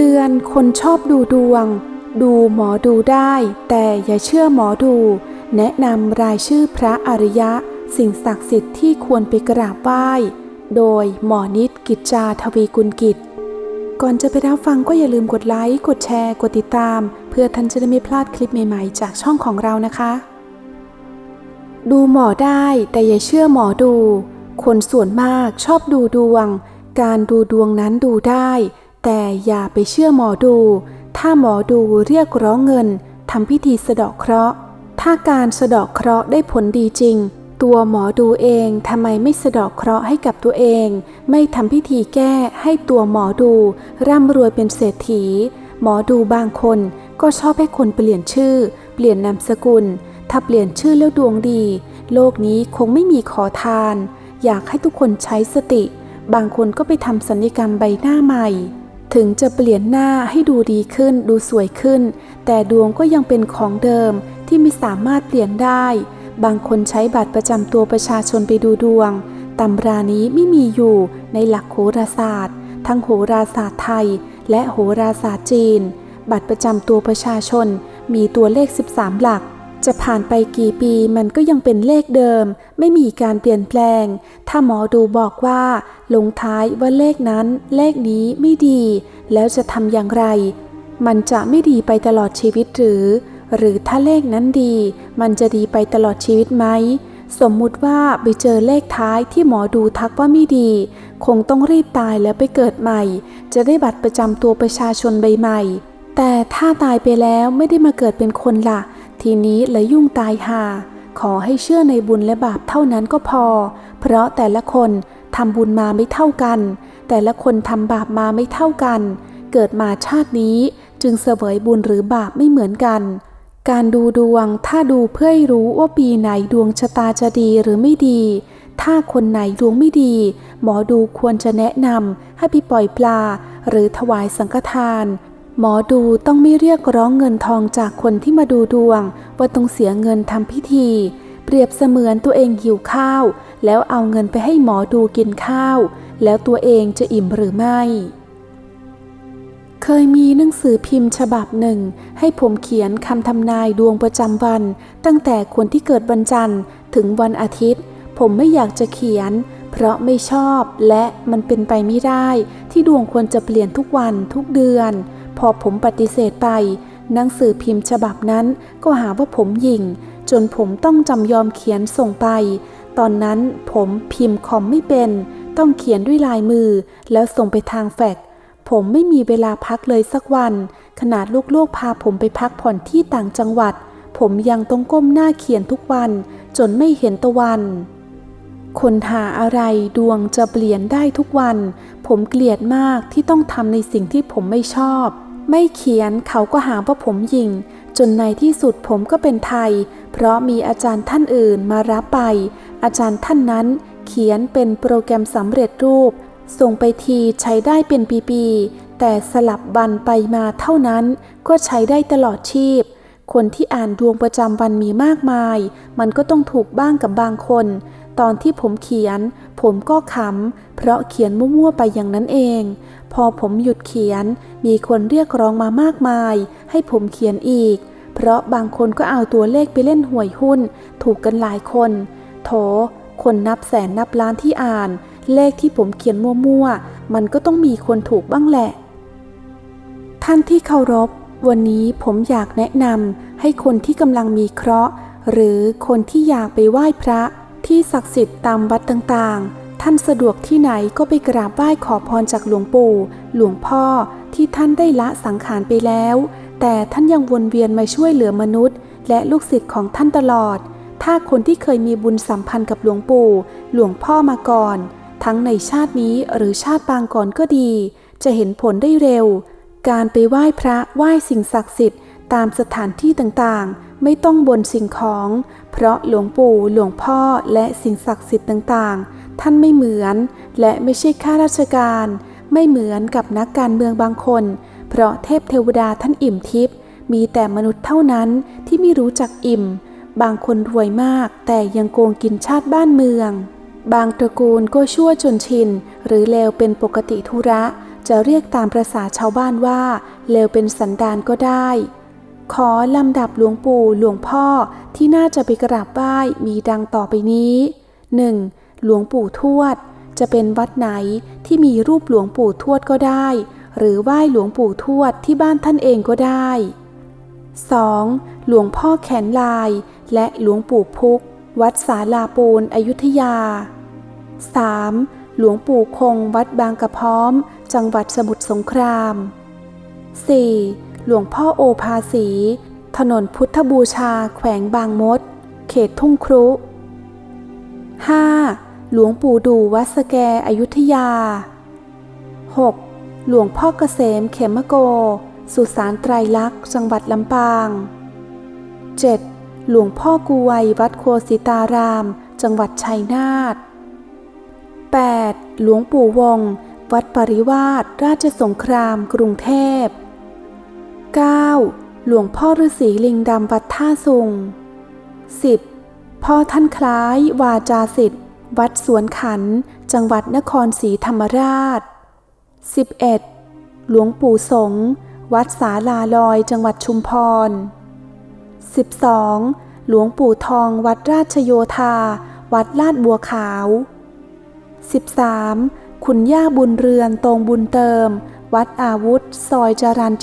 ตือนคนชอบดูดวง ดูหมอดูได้ แต่อย่าเชื่อหมอดู แนะนำรายชื่อพระอริยะ สิ่งศักดิ์สิทธิ์ที่ควรไปกราบไหว้ โดยหมอนิดกิจจาทวีกุลกิจ ก่อนจะไปรับฟังก็อย่าลืมกดไลค์ กดแชร์ กดติดตาม เพื่อท่านจะได้ไม่พลาดคลิปใหม่ๆ จากช่องของเรานะคะ ดูหมอได้แต่อย่าเชื่อหมอดู คนส่วนมากชอบดูดวง การดูดวงนั้นดูได้ แต่อย่าไปเชื่อหมอดู ถ้าหมอดูเรียกร้องเงินทำพิธีสะเดาะเคราะห์ ถ้าการสะเดาะเคราะห์ได้ผลดีจริง ตัวหมอดูเองทำไมไม่สะเดาะเคราะห์ให้กับตัวเอง ไม่ทำพิธีแก้ให้ตัวหมอดูร่ำรวยเป็นเศรษฐี หมอดูบางคนก็ชอบให้คนเปลี่ยนชื่อ เปลี่ยนนามสกุล ถ้าเปลี่ยนชื่อแล้วดวงดี โลกนี้คงไม่มีขอทาน อยากให้ทุกคนใช้สติ บางคนก็ไปทำสัญญกรรมใบหน้าใหม่ ถึงจะเปลี่ยนหน้าให้ดูดีขึ้นดูสวยขึ้น แต่ดวงก็ยังเป็นของเดิมที่ไม่สามารถเปลี่ยนได้ บางคนใช้บัตรประจำตัวประชาชนไปดูดวงตำรานี้ไม่มีอยู่ในหลักโหราศาสตร์ ทั้งโหราศาสตร์ไทย และโหราศาสตร์จีน บัตรประจำตัวประชาชนมีตัวเลข 13 หลัก จะผ่านไปกี่ปีมันก็ยังเป็นเลขเดิม ไม่มีการเปลี่ยนแปลง ถ้าหมอดูบอกว่า ลงท้ายว่าเลขนั้น เลขนี้ไม่ดี แล้วจะทำอย่างไร มันจะไม่ดีไปตลอดชีวิตหรือ หรือถ้าเลขนั้นดี มันจะดีไปตลอดชีวิตไหมสมมุติว่าไปเจอเลขท้ายที่หมอดูทักว่าไม่ดี คงต้องรีบตายแล้วไปเกิดใหม่ จะได้บัตรประจำตัวประชาชนใบใหม่ แต่ถ้าตายไปแล้วไม่ได้มาเกิดเป็นคนละ่ะ ทีนี้เลยยุ่งตายหาขอให้เชื่อในบุญและบาปเท่านั้นก็พอ เพราะแต่ละคนทำบุญมาไม่เท่ากัน แต่ละคนทำบาปมาไม่เท่ากัน เกิดมาชาตินี้จึงเสวยบุญหรือบาปไม่เหมือนกัน การดูดวงถ้าดูเพื่อให้รู้ว่าปีไหนดวงชะตาจะดีหรือไม่ดี ถ้าคนไหนดวงไม่ดี หมอดูควรจะแนะนำให้ไปปล่อยปลา หรือถวายสังฆทาน หมอดูต้องไม่เรียกร้องเงินทองจากคนที่มาดูดวง ว่าต้องเสียเงินทำพิธี เปรียบเสมือนตัวเองหิวข้าว แล้วเอาเงินไปให้หมอดูกินข้าว แล้วตัวเองจะอิ่มหรือไม่ เคยมีหนังสือพิมพ์ฉบับหนึ่ง ให้ผมเขียนคำทำนายดวงประจำวัน ตั้งแต่คนที่เกิดวันจันทร์ถึงวันอาทิตย์ ผมไม่อยากจะเขียนเพราะไม่ชอบและมันเป็นไปไม่ได้ ที่ดวงควรจะเปลี่ยนทุกวันทุกเดือน พอผมปฏิเสธไป หนังสือพิมพ์ฉบับนั้นก็หาว่าผมหยิ่ง จนผมต้องจำยอมเขียนส่งไป ตอนนั้นผมพิมพ์คอมไม่เป็น ต้องเขียนด้วยลายมือ แล้วส่งไปทางแฟกผมไม่มีเวลาพักเลยสักวัน ขนาดลูกๆพาผมไปพักผ่อนที่ต่างจังหวัด ผมยังต้องก้มหน้าเขียนทุกวัน จนไม่เห็นตะวัน คนหาอะไรดวงจะเปลี่ยนได้ทุกวัน ผมเกลียดมากที่ต้องทำในสิ่งที่ผมไม่ชอบ ไม่เขียนเขาก็หาว่าผมยิง จนในที่สุดผมก็เป็นไทย เพราะมีอาจารย์ท่านอื่นมารับไป อาจารย์ท่านนั้น เขียนเป็นโปรแกรมสำเร็จรูป ส่งไปทีใช้ได้เป็นปีๆแต่สลับวันไปมาเท่านั้น ก็ใช้ได้ตลอดชีพ คนที่อ่านดวงประจำวันมีมากมาย มันก็ต้องถูกบ้างกับบางคน ตอนที่ผมเขียน ผมก็ขำเพราะเขียนมั่วๆไปอย่างนั้นเอง พอผมหยุดเขียน มีคนเรียกร้องมามากมาย ให้ผมเขียนอีก เพราะบางคนก็เอาตัวเลขไปเล่นหวยหุ้น ถูกกันหลายคน โถ คนนับแสนนับล้านที่อ่าน เลขที่ผมเขียนมั่วๆ มันก็ต้องมีคนถูกบ้างแหละ ท่านที่เคารพ วันนี้ผมอยากแนะนำให้คนที่กำลังมีเคราะห์ หรือคนที่อยากไปไหว้พระ ที่ศักดิ์สิทธิ์ตามวัดต่างๆ ท่านสะดวกที่ไหนก็ไปกราบไหว้ขอพรจากหลวงปู่ หลวงพ่อที่ท่านได้ละสังขารไปแล้ว แต่ท่านยังวนเวียนมาช่วยเหลือมนุษย์ และลูกศิษย์ของท่านตลอด ถ้าคนที่เคยมีบุญสัมพันธ์กับหลวงปู่ หลวงพ่อมาก่อน ทั้งในชาตินี้หรือชาติปางก่อนก็ดี จะเห็นผลได้เร็ว การไปไหว้พระไหว้สิ่งศักดิ์สิทธิ์ ตามสถานที่ต่างๆ ไม่ต้องบนสิ่งของ เพราะหลวงปู่หลวงพ่อและสิ่งศักดิ์สิทธิ์ต่างๆ ท่านไม่เหมือน และไม่ใช่ข้าราชการ ไม่เหมือนกับนักการเมืองบางคน เพราะเทพเทวดาท่านอิ่มทิพย์มีแต่มนุษย์เท่านั้นที่ไม่รู้จักอิ่ม บางคนรวยมากแต่ยังโกงกินชาติบ้านเมือง บางตระกูลก็ชั่วจนชิน หรือเลวเป็นปกติธุระ จะเรียกตามประษาชาวบ้านว่าเลวเป็นสันดานก็ได้ ขอลำดับหลวงปู่หลวงพ่อที่น่าจะไปกราบไหว้มีดังต่อไปนี้ 1. หลวงปู่ทวด จะเป็นวัดไหนที่มีรูปหลวงปู่ทวดก็ได้ หรือไหว้หลวงปู่ทวดที่บ้านท่านเองก็ได้ 2. หลวงพ่อแขนลาย และหลวงปู่พุก วัดสาลาปูนอยุธยา 3. หลวงปู่คงวัดบางกระพร้อม จังหวัดสมุทรสงคราม 4. หลวงพ่อโอภาสี ถนนพุทธบูชา แขวงบางมด เขตทุ่งครุ 5. หลวงปู่ดูวัดสแกอยุธยา 6. หลวงพ่อเกษมเขมโก สุสานไตรลักษณ์จังหวัดลำปาง 7. หลวงพ่อกวยวัดโคสิตาราม จังหวัดชัยนาท 8. หลวงปู่วง วัดปริวาสราชสงคราม กรุงเทพ 9. หลวงพ่อฤาษีลิงดำวัดท่าสุง 10. พ่อท่านคล้ายวาจาสิทธิ์ วัดสวนขัน จังหวัดนครศรีธรรมราช 11. หลวงปู่สง วัดสาลาลอยจังหวัดชุมพร 12. หลวงปู่ทองวัดราชโยธา วัดลาดบัวขาว 13. คุณย่าบุญเรือนตรงบุญเติม วัดอาวุธ ซอยจรัน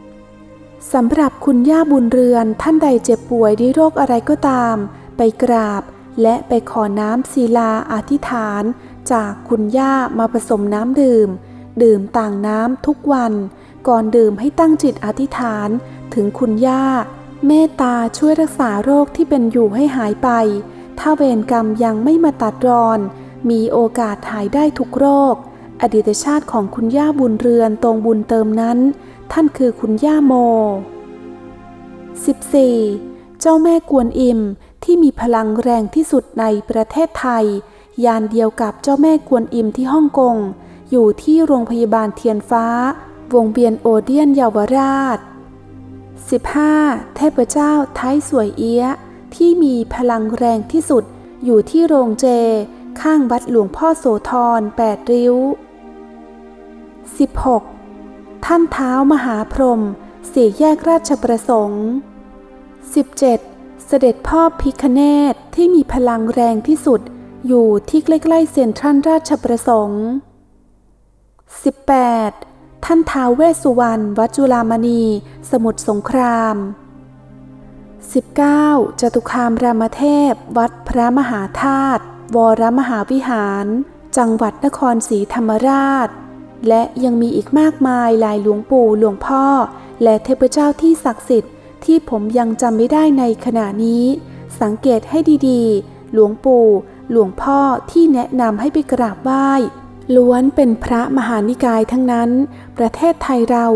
72 สำหรับคุณย่าบุญเรือนท่านใดเจ็บป่วยด้วยโรคอะไรก็ตาม ไปกราบ และไปขอน้ำศิลาอธิษฐาน จากคุณย่ามาผสมน้ำดื่ม ดื่มต่างน้ำทุกวัน ก่อนดื่มให้ตั้งจิตอธิษฐาน ถึงคุณย่า เมตตาช่วยรักษาโรคที่เป็นอยู่ให้หายไป ถ้าเวรกรรมยังไม่มาตัดรอน มีโอกาสหายได้ทุกโรค อดีตชาติของคุณย่าบุญเรือนตรงบุญเติมนั้น ท่านคือคุณย่าโม 14. เจ้าแม่กวนอิมที่มีพลังแรงที่สุดในประเทศไทย ยานเดียวกับเจ้าแม่กวนอิมที่ฮ่องกง อยู่ที่โรงพยาบาลเทียนฟ้า วงเวียนโอเดียนเยาวราช 15. เทพเจ้าไทยสวยเอี้ย ที่มีพลังแรงที่สุด อยู่ที่โรงเจ ข้างวัดหลวงพ่อโสธรแปดริ้ว 16. ท่านเท้ามหาพรหมสี่แยกราชประสงค์ 17. เสด็จพ่อพิคเนตที่มีพลังแรงที่สุดอยู่ที่ใกล้ๆเซ็นทรัลราชประสงค์ 18. ท่านท้าวเวสุวรรณวัดจุฬามณี สมุทรสงคราม 19. จตุคามรามเทพ วัดพระมหาธาตุวรมหาวิหาร จังหวัดนครศรีธรรมราช และยังมีอีกมากมายหลายหลวงปู่หลวงพ่อ และเทพเจ้าที่ศักดิ์สิทธิ์ ที่ผมยังจำไม่ได้ในขณะนี้ สังเกตให้ดีๆ หลวงปู่ หลวงพ่อที่แนะนำให้ไปกราบไหว้ล้วนเป็นพระมหานิกายทั้งนั้น ประเทศไทยเรา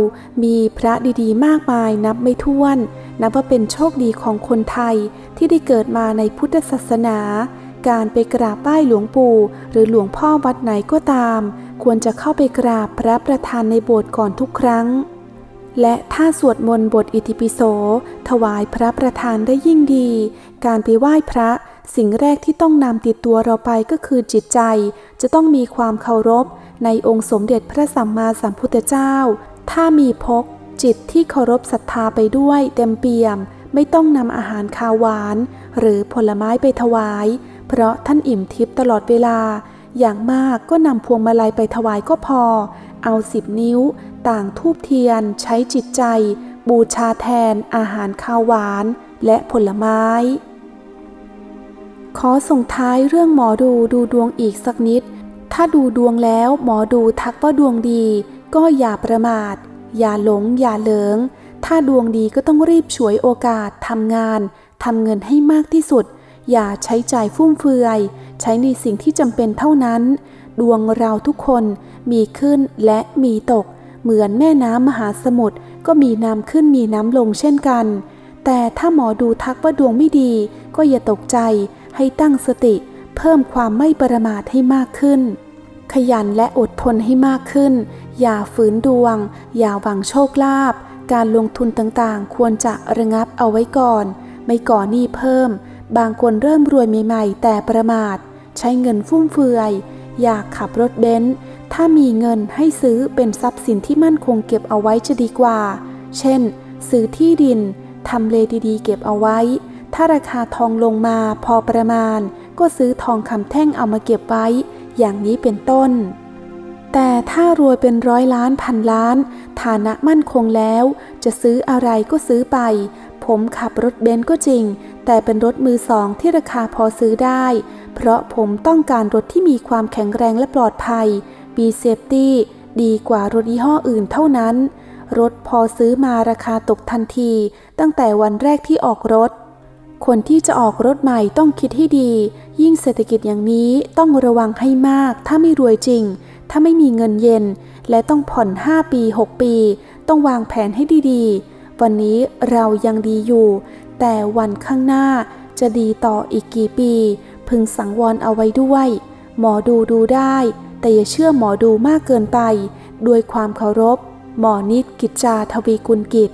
มีพระดีๆ มากมายนับไม่ถ้วน นับว่าเป็นโชคดีของคนไทยที่ได้เกิดมาในพุทธศาสนา การไปกราบไหว้หลวงปู่หรือหลวงพ่อวัดไหนก็ตาม ควรจะเข้าไปกราบพระประธานในโบสถ์ก่อนทุกครั้ง และถ้าสวดมนต์บทอิติปิโส ถวายพระประธานได้ยิ่งดี การไปไหว้พระ สิ่งแรกที่ต้องนำติดตัวเราไปก็คือจิตใจ จะต้องมีความเคารพ ในองค์สมเด็จพระสัมมาสัมพุทธเจ้า ถ้ามีพก จิตที่เคารพศรัทธาไปด้วยเต็มเปี่ยม ไม่ต้องนำอาหารคาวหวาน หรือผลไม้ไปถวาย เพราะท่านอิ่มทิพย์ตลอดเวลา อย่างมากก็นำพวงมาลัยไปถวายก็พอ เอาสิบนิ้ว ต่างทูบเทียน ใช้จิตใจ บูชาแทน อาหารข้าวหวาน และผลไม้ ขอส่งท้ายเรื่องหมอดูดูดวงอีกสักนิด ถ้าดูดวงแล้วหมอดูทักว่าดวงดี ก็อย่าประมาท อย่าหลง อย่าเหลิง ถ้าดวงดีก็ต้องรีบฉวยโอกาสทำงานทำเงินให้มากที่สุด อย่าใช้จ่ายฟุ่มเฟือย ใช้ในสิ่งที่จำเป็นเท่านั้น ดวงเราทุกคนมีขึ้นและมีตก เหมือนแม่น้ำมหาสมุทรก็มีน้ำขึ้นมีน้ำลงเช่นกัน แต่ถ้าหมอดูทักว่าดวงไม่ดี ก็อย่าตกใจ ให้ตั้งสติ เพิ่มความไม่ประมาทให้มากขึ้น ขยันและอดทนให้มากขึ้น อย่าฝืนดวง อย่าหวังโชคลาภการลงทุนต่างๆ ควรจะระงับเอาไว้ก่อน ไม่ก่อหนี้เพิ่ม บางคนเริ่มรวยใหม่ๆ แต่ประมาท ใช้เงินฟุ่มเฟือย อยากขับรถเบนซ์ถ้ามีเงินให้ซื้อเป็นทรัพย์สินที่มั่นคงเก็บเอาไว้จะดีกว่า เช่น ซื้อที่ดินทำเลดีๆ เก็บเอาไว้ ถ้าราคาทองลงมาพอประมาณ ก็ซื้อทองคำแท่งเอามาเก็บไว้ อย่างนี้เป็นต้น แต่ถ้ารวยเป็นร้อยล้านพันล้าน ฐานะมั่นคงแล้ว จะซื้ออะไรก็ซื้อไป ผมขับรถเบนซ์ก็จริง แต่เป็นรถมือสองที่ราคาพอซื้อได้ เพราะผมต้องการรถที่มีความแข็งแรงและปลอดภัย มีเซฟตี้ดีกว่ารถยี่ห้ออื่นเท่านั้น รถพอซื้อมาราคาตกทันที ตั้งแต่วันแรกที่ออกรถ คนที่จะออกรถใหม่ต้องคิดให้ดี ยิ่งเศรษฐกิจอย่างนี้ต้องระวังให้มาก ถ้าไม่รวยจริง ถ้าไม่มีเงินเย็น และต้องผ่อน 5 ปี 6 ปี ต้องวางแผนให้ดีๆ วันนี้เรายังดีอยู่ แต่วันข้างหน้าจะดีต่ออีกกี่ปี พึงสังวรเอาไว้ด้วย หมอดูดูได้ แต่อย่าเชื่อหมอดูมากเกินไป ด้วยความเคารพ หมอนิดกิจจาทวีกุลกิจ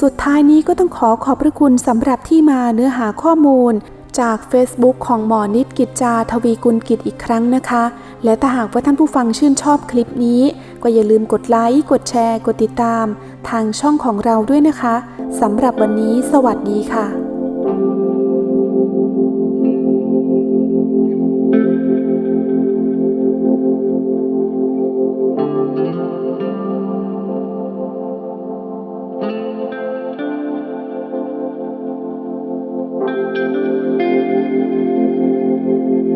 สุดท้ายนี้ก็ต้องขอขอบพระคุณสำหรับที่มาเนื้อหาข้อมูล จาก Facebook ของหมอนิดกิจจาทวีกุลกิจอีกครั้งนะคะ และถ้าหากว่าท่านผู้ฟังชื่นชอบคลิปนี้ ก็อย่าลืมกดไลค์ กดแชร์ กดติดตาม ทางช่องของเราด้วยนะคะสำหรับวันนี้ สวัสดีค่ะ